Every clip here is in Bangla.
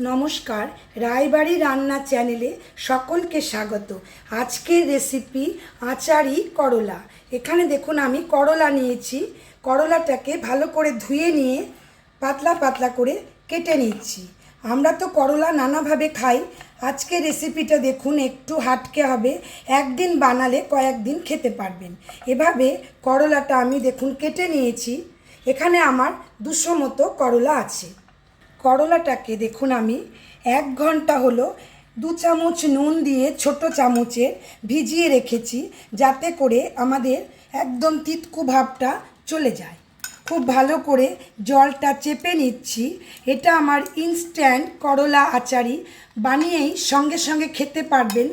নমস্কার, রায়বাড়ি রান্না চ্যানেলে সকলকে স্বাগত। আজকের রেসিপি আচারি করলা। এখানে দেখুন, আমি করলা নিয়েছি। করলাটাকে ভালো করে ধুয়ে নিয়ে পাতলা পাতলা করে কেটে নিচ্ছি। আমরা তো করলা নানাভাবে খাই। আজকে রেসিপিটা দেখুন, একটু হাটকে হবে। একদিন বানালে কয়েকদিন খেতে পারবেন। এভাবে করলাটা আমি দেখুন, কেটে নিয়েছি। এখানে আমার দুশো মতো করলা আছে। করলাটাকে দেখুন আমি, এক ঘণ্টা হলো দু চামচ নুন দিয়ে ছোট চামচে ভিজিয়ে রেখেছি যাতে করে আমাদের একদম তিতকু ভাবটা চলে যায়। খুব ভালো করে জলটা চেপে নিচ্ছি। এটা আমার ইনস্ট্যান্ট করলা আচারি বানিয়েই সঙ্গে সঙ্গে খেতে পারবেন।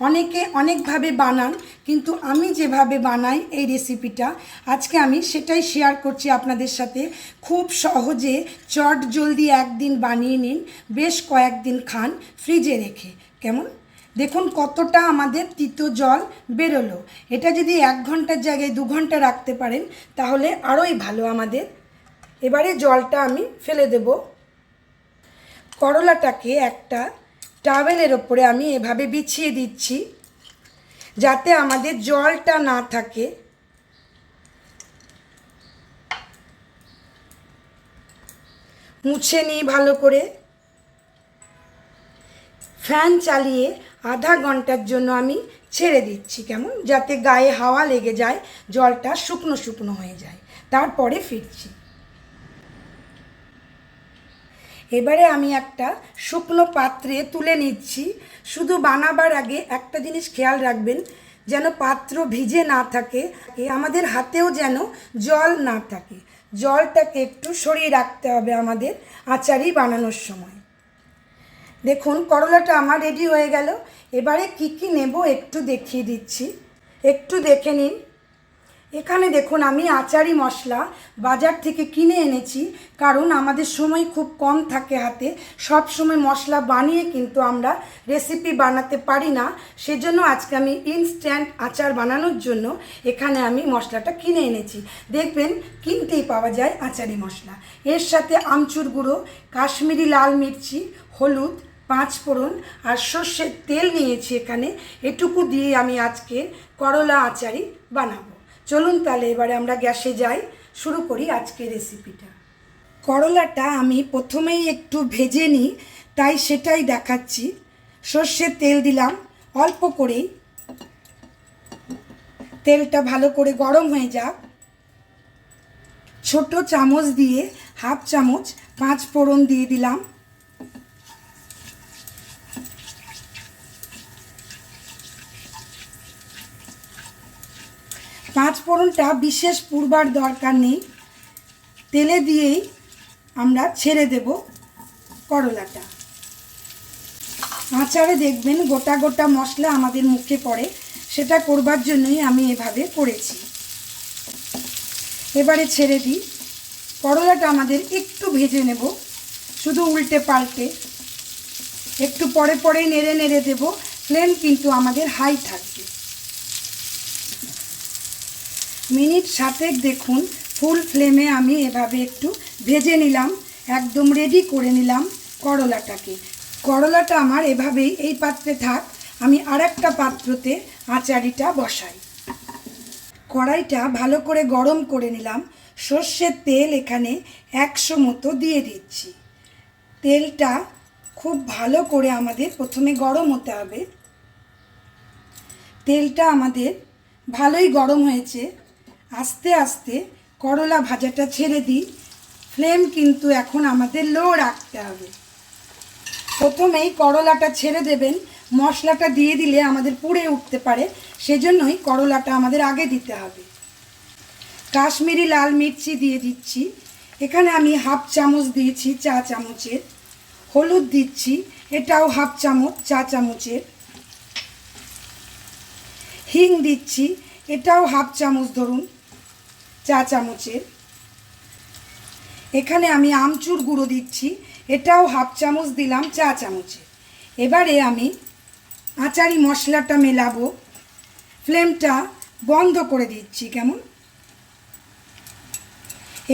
অনেকে অনেকভাবে বানান, কিন্তু আমি যেভাবে বানাই এই রেসিপিটা আজকে আমি সেটাই শেয়ার করছি আপনাদের সাথে। খুব সহজে চট জলদি একদিন বানিয়ে নিন, বেশ কয়েকদিন খান ফ্রিজে রেখে। কেমন? দেখুন কতটা আমাদের তিতো জল বেরোলো। এটা যদি এক ঘণ্টার জায়গায় দু ঘণ্টা রাখতে পারেন, তাহলে আরোই ভালো আমাদের। এবারে জলটা আমি ফেলে দেব। করলাটাকে একটা টাওয়েলের ওপরে আমি এভাবে বিছিয়ে দিচ্ছি যাতে আমাদের জলটা না থাকে। মুছে নিই ভালো করে। ফ্যান চালিয়ে আধা ঘণ্টার জন্য আমি ছেড়ে দিচ্ছি কেমন? যাতে গায়ে হাওয়া লেগে যায়, জলটা শুকনো শুকনো হয়ে যায়। তারপরে ফিরছি। এবারে আমি একটা শুকনো পাত্রে তুলে নিচ্ছি। শুধু বানাবার আগে একটা জিনিস খেয়াল রাখবেন, যেন পাত্র ভিজে না থাকে, এ আমাদের হাতেও যেন জল না থাকে। জলটাকে একটু সরিয়ে রাখতে হবে আমাদের আচারি বানানোর সময়। দেখুন, করলাটা আমার রেডি হয়ে গেল। এবারে কি কি নেব একটু দেখিয়ে দিচ্ছি। একটু দেখে নিন। এখানে দেখুন, আমি আচারি মশলা বাজার থেকে কিনে এনেছি, কারণ আমাদের সময় খুব কম থাকে হাতে। সব সময় মশলা বানিয়ে কিন্তু আমরা রেসিপি বানাতে পারি না। সেজন্য আজকে আমি ইনস্ট্যান্ট আচার বানানোর জন্য এখানে আমি মশলাটা কিনে এনেছি। দেখবেন, কিনতেই পাওয়া যায় আচারি মশলা। এর সাথে আমচুর গুঁড়ো, কাশ্মীরি লাল মির্চি, হলুদ, পাঁচ ফোড়ন আর সর্ষের তেল নিয়েছি এখানে। এটুকু দিয়ে আমি আজকে করলা আচারি বানাবো। চলুন তাহলে এবারে আমরা গ্যাসে যাই। শুরু করি আজকের রেসিপিটা করলাটা আমি প্রথমেই একটু ভেজে নিই, তাই সেটাই দেখাচ্ছি। সর্ষের তেল দিলাম, অল্প করেই। তেলটা ভালো করে গরম হয়ে যাক। ছোট চামচ দিয়ে, হাফ চামচ পাঁচ ফোড়ন দিয়ে দিলাম। পাঁচ ফোড়নটা বিশেষ পূর্বার দরকার নেই। তেলে দিয়েই আমরা ছেড়ে দেব করলাটা। আচারে দেখবেন গোটা গোটা মশলা আমাদের মুখে পড়ে, সেটা করবার জন্যই আমি এভাবে করেছি। এবারে ছেড়ে দিই। করলাটা আমাদের একটু ভেজে নেব, শুধু উল্টে পাল্টে। একটু পরে পরে নেড়ে নেড়ে দেব ফ্লেম কিন্তু আমাদের হাই থাকবে। মিনিট সাতেক দেখুন ফুল ফ্লেমে আমি এভাবে একটু ভেজে নিলাম, একদম রেডি করে নিলাম করলাটাকে। করলাটা আমার এভাবেই এই পাত্রে থাক, আমি আর পাত্রতে আচারিটা বসাই। কড়াইটা ভালো করে গরম করে নিলাম, সর্ষের তেল এখানে একশো মতো দিয়ে দিচ্ছি। তেলটা খুব ভালো করে আমাদের প্রথমে গরম হতে হবে। তেলটা আমাদের ভালোই গরম হয়েছে আস্তে আস্তে করলা ভাজাটা ছেড়ে দিই। ফ্লেম কিন্তু এখন আমাদের লো রাখতে হবে। প্রথমেই করলাটা ছেড়ে দেবেন। মশলাটা দিয়ে দিলে আমাদের পুড়ে উঠতে পারে। সেজন্যই করলাটা আমাদের আগে দিতে হবে। কাশ্মীরি লাল মির্চি দিয়ে দিচ্ছি। এখানে আমি হাফ চামচ দিয়েছি চা চামচের। হলুদ দিচ্ছি, এটাও হাফ চামচ চা চামচের। হিং দিচ্ছি, এটাও হাফ চামচ ধরুন। চা চামচের। এখানে আমি আমচুর গুঁড়ো দিচ্ছি, এটাও হাফ চামচ দিলাম চা চামচে। এবারে আমি আচারি মশলাটা মেলাবো, ফ্লেমটা বন্ধ করে দিচ্ছি কেমন?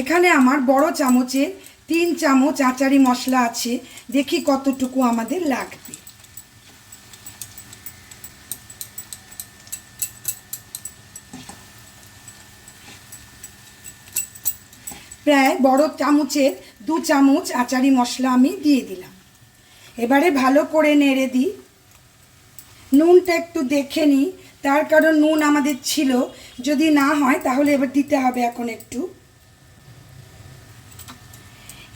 এখানে আমার বড় চামচে তিন চামচ আচারি মশলা আছে, দেখি কতটুকু আমাদের লাগবে। প্রায় বড় চামচের দু চামচ আচারি মশলা আমি দিয়ে দিলাম। এবারে ভালো করে নেড়ে দিই। নুনটা একটু দেখে নিই। তার কারণ নুন আমাদের ছিল। যদি না হয়, তাহলে এবার দিতে হবে এখন একটু।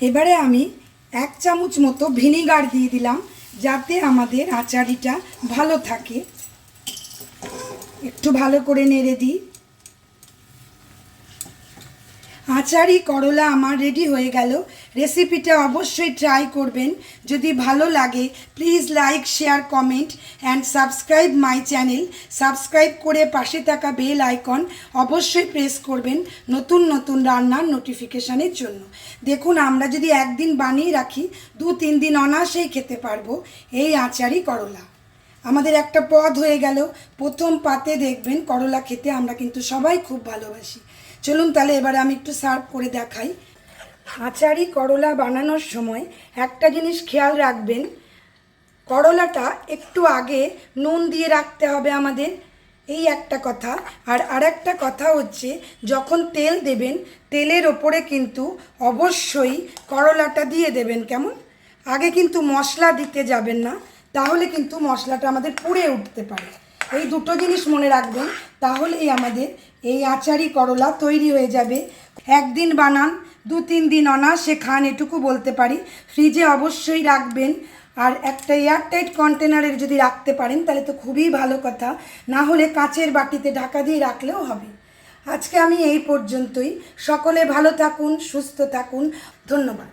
এবারে আমি এক চামচ মতো ভিনিগার দিয়ে দিলাম, যাতে আমাদের আচারিটা ভালো থাকে। একটু ভালো করে নেড়ে দিই। আচারি করলা আমার রেডি হয়ে গেল। রেসিপিটা অবশ্যই ট্রাই করবেন। যদি ভালো লাগে please like share comment and subscribe my channel subscribe করে পাশে থাকা বেল আইকন অবশ্যই প্রেস করবেন নতুন নতুন রান্নার নোটিফিকেশানের জন্য। দেখুন, আমরা যদি একদিন বানিয়ে রাখি দু তিন দিন অনায়াসেই খেতে পারব এই আচারি করলা। আমাদের একটা পদ হয়ে গেল। প্রথম পাতে দেখবেন করলা খেতে আমরা কিন্তু সবাই খুব ভালোবাসি। চলুন তাহলে এবারে আমি একটু সার্ভ করে দেখাই। আচারি করলা বানানোর সময় একটা জিনিস খেয়াল রাখবেন, করলাটা একটু আগে নুন দিয়ে রাখতে হবে আমাদের। এই একটা কথা। আর আরেকটা কথা হচ্ছে, যখন তেল দেবেন, তেলের ওপরে কিন্তু অবশ্যই করলাটা দিয়ে দেবেন। কেমন? আগে কিন্তু মশলা দিতে যাবেন না। তাহলে কিন্তু মশলাটা আমাদের পুড়ে উঠতে পারে। এই দুটো জিনিস মনে রাখবেন, তাহলেই আমাদের এই আচারি করলা তৈরি হয়ে যাবে। একদিন বানান দু তিন দিন অনায়াসে খান এটুকু বলতে পারি। ফ্রিজে অবশ্যই রাখবেন, আর একটা এয়ারটাইট কন্টেনারের যদি রাখতে পারেন, তাহলে তো খুবই ভালো কথা। না হলে কাচের বাটিতে ঢাকা দিয়ে রাখলেও হবে। আজকে আমি এই পর্যন্তই। সকলে ভালো থাকুন, সুস্থ থাকুন। ধন্যবাদ।